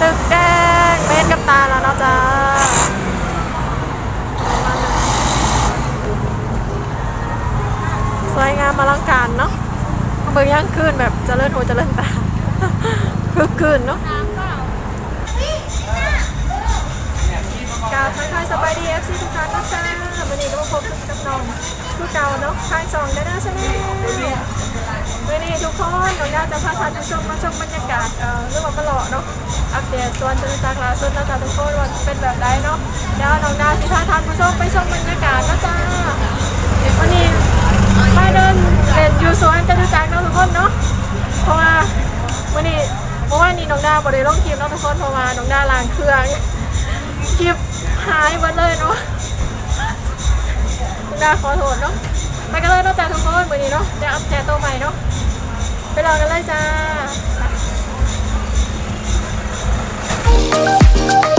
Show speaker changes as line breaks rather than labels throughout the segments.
ตึกแดงเมนกับตาแล้วเนาะจ้าสวยงามอลังการเนาะเบิ่งย่างคืนแบบเจริญหูเจริญตาคึกคืนเนาะกาวทักทายสบายดีเอฟซีทุกท่านนะจ้าวันนี้ก็มาพบกับน้องคือเก่าเนาะทางสองได้นะใช่ไหม วันนี้ทุกคนน้องดาวจะพาท่านผู้ชมมาชมบรรยากาศเอ่อเรื่องวันมะเลาะเนาะอัปเดตส่วนจตุจักรล่าสุดนะจ๊ะทุกคนว่าเป็นแบบใดเนาะเดี๋ยวน้องดาวสิพาท่านผู้ชมไปชมบรรยากาศนะจ้าวันนี้มาเดินเล่นอยู่สวนจตุจักรเนาะทุกคนเนาะเพราะว่าวันนี้เมื่อวานนี้น้องดาวบริลงคลิปเนาะทุกคนเพราะว่าน้องดาวล้างเครื่องคลิปหายหมดเลยเนาะคุณดาขอโทษเนาะะจ้าทุกคนวันนี้เนาะจะอัปเดตตัวใหม่เนาะไปรอกันเลยจ้า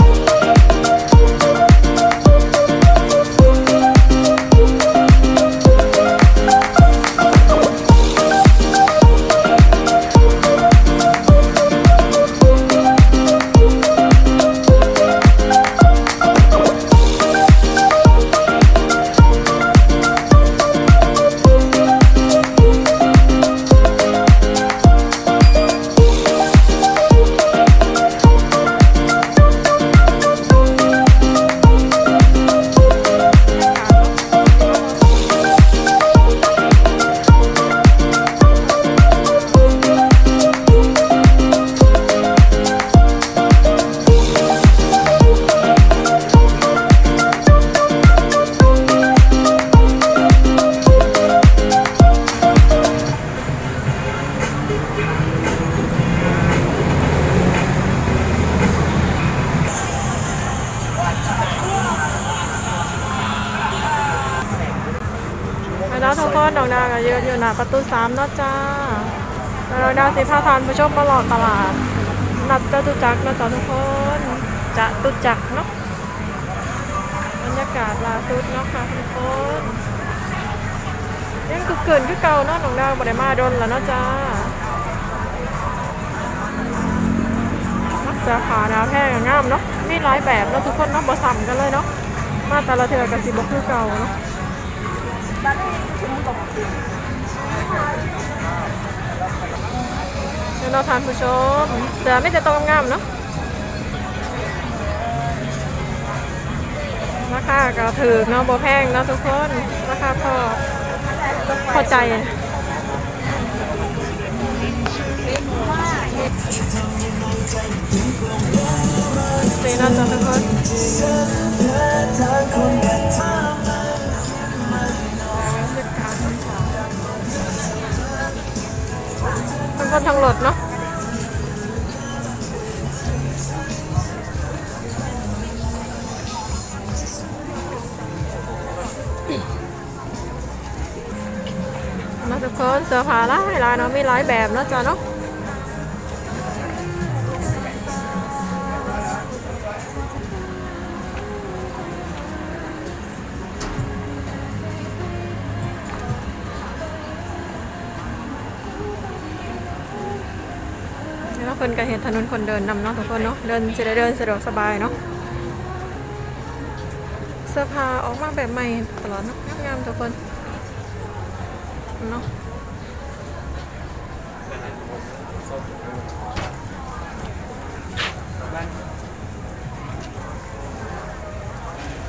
ประตูสามนะจ้าแล้วดาวสิพาทานผู้ชมมาหลอดตลาด นัดจตุจักรนะจ้าทุกคนจะตุจักรเนาะบรรยากาศล่าสุดเนาะค่ะทุกคนยังคือเกินคือเก่าเนาะดอกดาวบ่ได้มาดนแล้วเนาะจ้ามักจะขาดาวแพงงามเนาะมีหลายแบบเนาะทุกคนเนาะบ่ซ้ำกันเลยเนาะมาแต่ละเทือกับสิบ่คือเก่าเนาะ เดี๋ยวเราทานผู้ชมแต่ไม่จะต้องงามเนาะราคาก็ถือเนาะบ่แพงเนาะทุกคนราคาพอพอใจสีน่าจะทุกคน คนทางรถเนาะมาทุกคนเสื้อผ้าหลายหลายเนาะมีหลายแบบเนาะจ้าเนาะ แล้วคนก็เห็นถนนคนเดินนำเนาะทุกคนเนาะเดินจะได้เดินสะดวกสบายเนาะเสื้อผ้าออกมาแบบใหม่ตลอดเนาะงามๆทุกคนเนาะ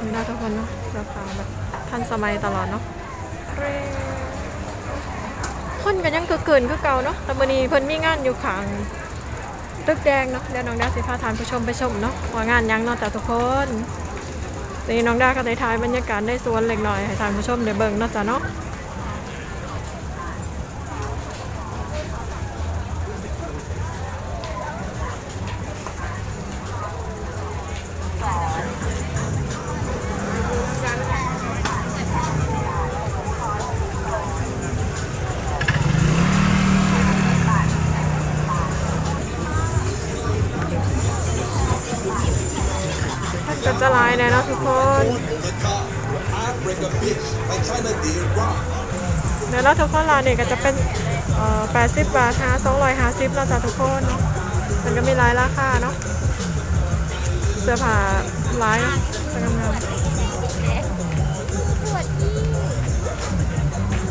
มีได้ทุกคนเนาะเสื้อผ้าแบบทันสมัยตลอดเนาะเร่คนกันยังเกินก็เก่าเนาะแต่วันนี้เพิ่นมีงานอยู่ข้าง ตึกแดงเนาะเดี๋ยวน้องดาสิพาทานผู้ชมไปชมเนาะว่างานยังเนาะแต่ทุกคนนี่น้องดาก็ได้ถ่ายบรรยากาศได้สวนเล็กน้อยให้ทานผู้ชมได้เบิ่งเนาะจ้ะเนาะ แน่เนาะทุกคนเดี๋ยวเราทุกคนลาเนี่ยก็จะเป็นเอ่อ80 บาทหา250เราจะทุกคนเนาะมันก็มีหลายราคาเนาะเสื้อผ้าหลายเนาะจะงาม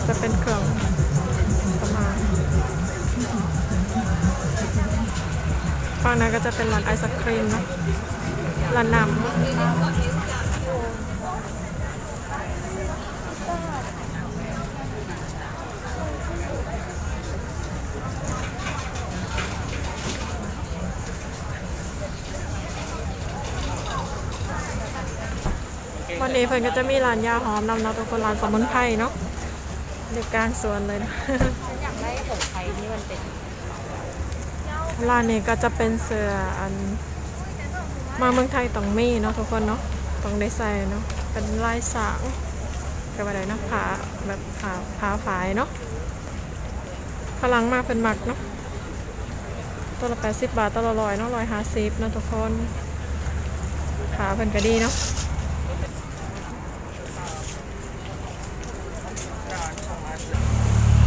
จะเป็นเครื่องสำอางฝั่งนั้นก็จะเป็นร้านไอศครีมเนาะ ร้านน้ำวันนี้เพิ่นก็จะมีร้านยาหอมนำเนาะทุกคนร้านสมุนไพรเนาะเด็กกลางสวนเลยนะ
อยากได้ผงไทยที่มันเป็น
ร้านนี้ก็จะเป็นเสื้ออัน มาเมืองไทยต้องมีเนาะทุกคนเนาะต้องได้ใส่เนาะเป็นลายสางกับอะไรนะผ้าแบบผ้าผ้าฝายเนาะพลังมากเป็นหมักเนาะตัวละแปดสิบบาทตัวละร้อยเนาะร้อยห้าสิบเนาะทุกคนขาเป็นก็ดีเนาะ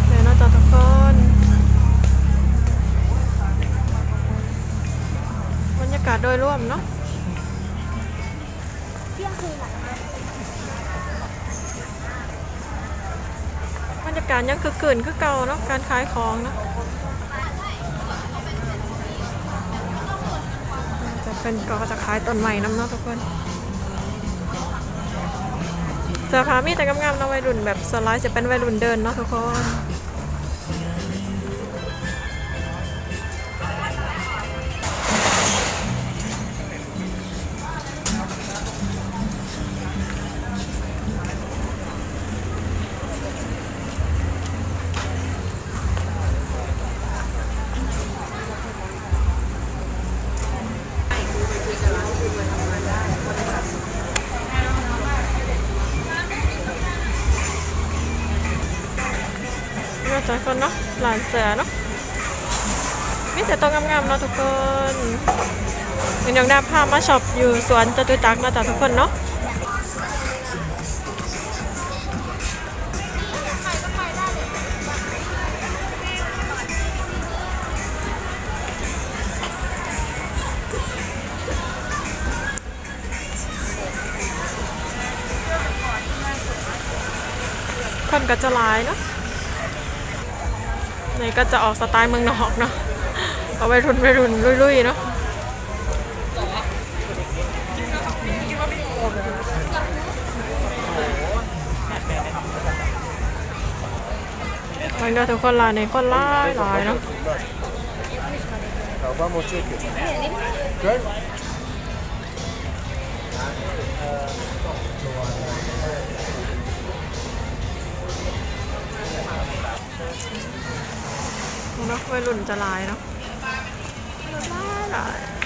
เดี๋ยวเราะ ทุกคนบรรยากาศโดยรวมเนาะบรรยากาศยังคือเกื่นคือเก่าเนาะการขายของเนาะจะเป็นก็จะขายต้นใหม่น้ำเนาะทุกคนเสื้อผ้ามีแต่งามเนาะวัยรุ่นแบบสไลด์จะเป็นวัยรุ่นเดินเนาะทุกคน มาจาคนเนาะหลานเสือเนาะมีแต่ตัวงามๆเนาะทุกคนเป็นยังได้พามาช็อปอยู่สวนจตุจักรนะจ้ะทุกคนเนาะคนก็จะหลายเนาะ นี่ก็จะออกสไตล์เมืองนอกเนาะเอาไปรุนไปรุนลุยๆเนาะมันก็ทุกคนลายในคนลายลายเนาะ
Now, one more chicken.
เนาะวัยรุ่นจะหลายเนาะหลาย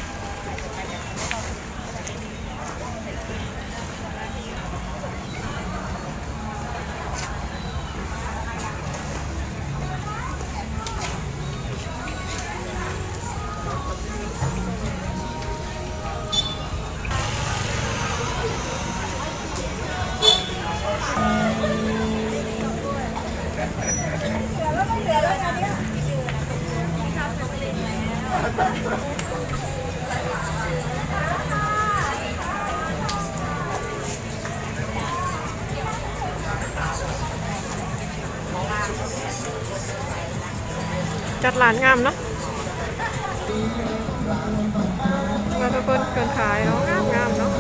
จัดร้านงามเนาะมาทุกคนเกินขายเนาะงามงามเนาะ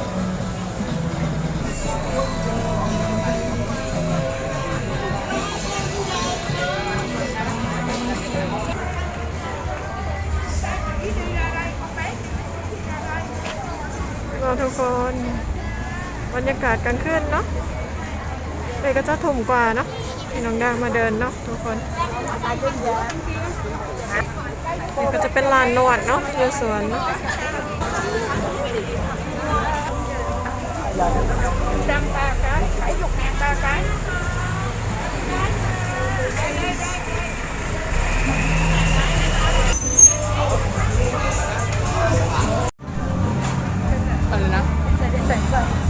เราทุกคนบรรยากาศกลางคืนเนาะเลยก็จะถุ่มกว่าเนาะ พี่น้องดามาเดินเนาะทุกคนนี่ก็จะเป็นลานนวดเนาะเรือสวนเนาะอะไรนะ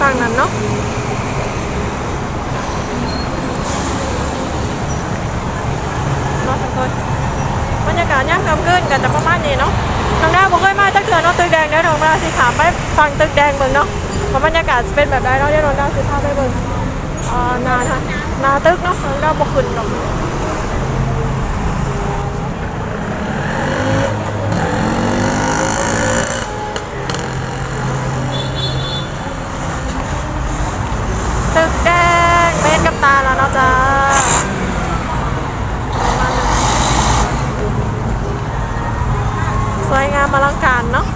ำได้ฟังนั้นเนาะเนาะทุกคนบรรยากาศย่างคำขึ้นกันจะประมาณนี้เนาะทางด้านบุคคลมาจ้าเถื่อเนาะตึกแดงเดี๋ยวเราดาสีขาวไปฟังตึกแดงเบิ่งเนาะว่าบรรยากาศเป็นแบบใดเนาะเดี๋ยวเราดาสีขาวไปเบิ่งอ่านาทางนาตึกเนาะทางด้านบุคคลเนาะ ตึกแดงเมนกับตาแล้วเนาะจ้าสวยงามอลังการเนาะ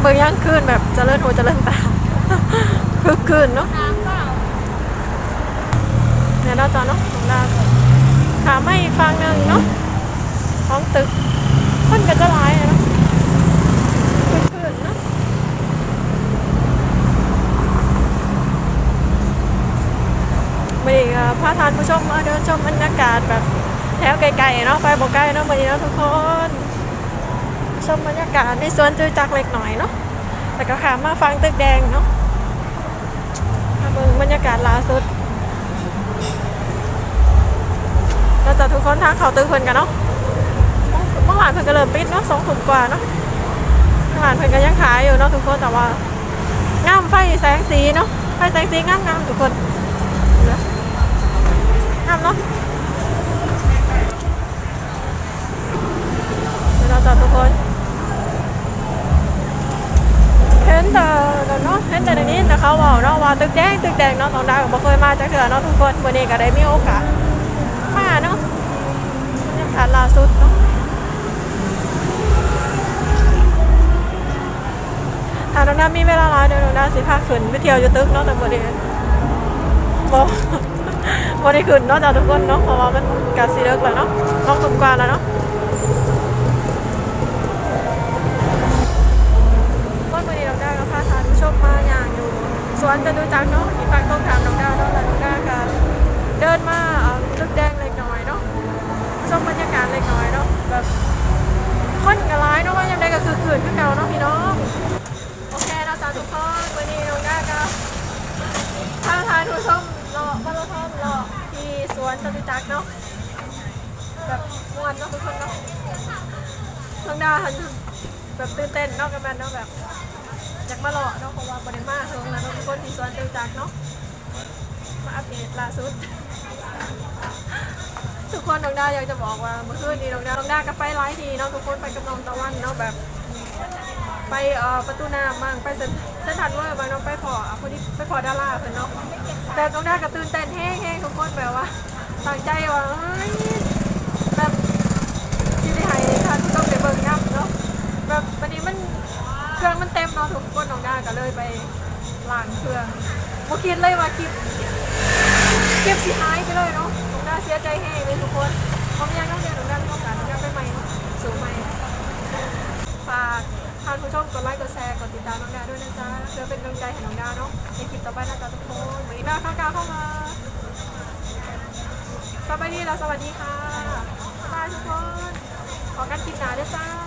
เบิ่งย่างคืนแบบเจ ริญหูเจริญตาคึกคืนเนาะเนี่ยเราะจอเนาะของดาวขาไม่อีกฝั่งหนึ่งเนาะของตึกคนก็จะร้ายเนาะคึกคืนเนาะวันนี้ก็พาทานผู้ชมมาเดินชมบรรยากาศแบบแถวไกลๆเนาะไปบอกไกล้เนาะวันนี้เนาะทุกคนชมบรรยากาศในสวนจือจักเล็กหน่อยเนาะ แล้วก็ขามาฟังตึกแดงเนาะมาเบิ่งบรรยากาศล่าสุดเราจะทุกคนทางเขาตึกเพิ่นกันเนาะเมื่อวานเพิ่นก็เริ่มปิดเนาะสองทุ่มกว่าเนาะเมื่อวานเพิ่นก็ยังขายอยู่เนาะทุกคนแต่ว่างามไฟแสงสีเนาะไฟแสงสีงามๆทุกคนทำเนาะเดี๋ยวเราจอดทุกคน เห็นแต่เนาะเห็นแต่ในนี้แต่เขาบอกเนาะว่าตึกแดงตึกแดงเนาะตองดาวก็บ่เคยมาจากเถื่อเนาะทุกคนวันนี้ก็ได้มีโอกาสมาเนาะบรรยากาศล่าสุดเนาะถ้าน้องดาวมีเวลาหลายเดี๋ยวน้องดาวสิพาขึ้นไปเที่ยวอยู่ตึกเนาะแต่บ่ได้บ่วันนี้ขึ้นเนาะจ้าทุกคนเนาะเพราะว่ามันกาซีเลิกแล้วเนาะน้องตุ่มกว่าแล้วเนาะต้นวันนี้เราได้ก็พาทานผู้ชมมาอย่างอยู่ส วนจะดูจักเนาะอีกฝั่งต้องถามน้องดาวเนาะแล้วน้องดาวก็เดินมาเออตึกแดงเล็กน้อยเนาะชมบรรยากาศเล็กน้อยเนาะแบบคนก็ร้ายเนาะว่ายังไงก็คือคืนคือเก่าเนาะพี่น้องโอเคนะจ้าทุกคนวันนี้น้องดาวก็ถ้าทานผู้ชมรอมาราธอนรอที่สวนจตุจักรเนาะแบบมวนเนาะทุกคนเนาะน้องดาหันแบบตื่นเต้นเนาะกันแมนเนาะแบบ อยากมาหล่อเนาะเพราะว่าบริมาเฮิงแล้วเนาะทุกคนที่สวนจตุจักเนาะมาอัปเดตล่าสุด ทุกคนน้องดาอยากจะบอกว่าเมื่อคืนนี้น้องดาน้องดาก็ไปไลฟ์ทีเนาะทุกคนไปกับน้องตะวันเนาะแบบ ไปเอ่อประตูน้ำบ้างไปเซ็นเส้นทันเวอร์บางน้องไปพอคนที่ไปพอดาราเพิ่นเนาะแต่น้องดากระตื่นเต้นแห้งๆทุกคนแบบว่าตั้งใจว่าแบบที่ได้ให้ท่านผู้ชมไปเบิ่งนับเนาะแบบวันนี้มันเครื่องมัน เต็มเนาทุกคนน้องดาก็เลยไปล้างเครื่องบ่คิดเลยว่าคลิปคลิปสิหายไปเลยเนาะน้องดาเสียใจแห้งเลยทุกคนเพราะไม่อยากน้องเรียนน้องดาไม่ต้องการน้องดาไปใหม่สูงใหม่ฝากท่านผู้ชมกดไลค์กดแชร์กดติดตามน้องดาด้วยนะจ๊ะเพื่อเป็นกำลังใจให้น้องดาเนาะในคลิปต่อไปนะจ๊ะทุกคนวันนี้ดาข้าวกาเข้ามาสบายดีแล้วสวัสดีค่ะบ๊ายทุกคนขอกันคลิปหนาด้วยจ้า